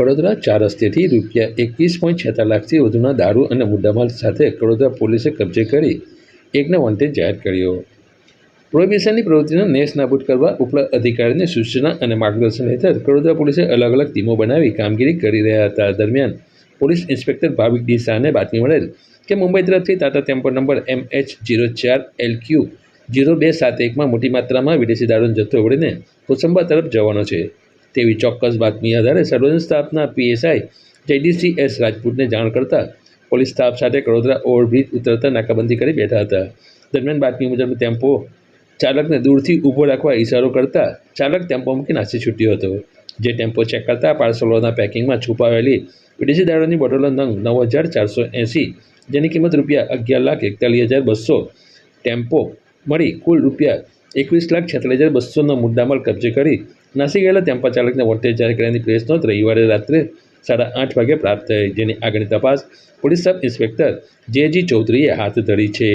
કડોદરા ચાર રસ્તેથી રૂપિયા એકવીસ પોઈન્ટ છેતાર લાખથી વધુના દારૂ અને મુદ્દામાલ સાથે કડોદરા પોલીસે કબજે કરી એકને વોન્ટેડ જાહેર કર્યો. પ્રોહિબિશનની પ્રવૃત્તિને નેસ નાબૂદ કરવા ઉપલા અધિકારીની સૂચના અને માર્ગદર્શન હેઠળ કડોદરા પોલીસે અલગ અલગ ટીમો બનાવી કામગીરી કરી રહ્યા હતા. દરમિયાન પોલીસ ઇન્સ્પેક્ટર ભાવિક ડી શાહને બાતમી મળેલ કે મુંબઈ તરફથી Tata tempo number M H zero ચાર એલ ક્યુ જીરો બે સાત એકમાં મોટી માત્રામાં વિદેશી દારૂનો જથ્થો વળીને કોસંબા તરફ જવાનો છે. તેવી ચોક્કસ બાતમી આધારે સર્વેલન્સ સ્ટાફના પીએસઆઈ જયડીસી એસ રાજપૂતને જાણ કરતા પોલીસ સ્ટાફ સાથે કડોદરા ઓવરબ્રિજ ઉતરતા નાકાબંધી કરી બેઠા હતા. દરમિયાન બાતમી મુજબ ટેમ્પો ચાલકને દૂરથી ઊભો રાખવા ઇશારો કરતા ચાલક ટેમ્પો મૂકી નાસી છૂટ્યો હતો. જે ટેમ્પો ચેક કરતા પાર્સલોના પેકિંગમાં છુપાવેલી વિદેશી દારૂની બોટલો નંગ નવ હજાર ચારસો એંસી, જેની કિંમત રૂપિયા અગિયાર લાખ એકતાલીસ હજાર બસો ટેમ્પો મળી કુલ રૂપિયા એકવીસ લાખ છેતાલીસ હજાર બસોનો મુદ્દામાલ કબજે કરી નાસી ગયેલા ટેમ્પા ચાલકને વોન્ટેજ જાહેર કર્યાની પ્રેસ નોંધ રવિવારે રાત્રે સાડા આઠ વાગે પ્રાપ્ત થઈ. જેની આગળની તપાસ પોલીસ સબ ઇન્સ્પેક્ટર જે જી ચૌધરીએ હાથ ધરી છે.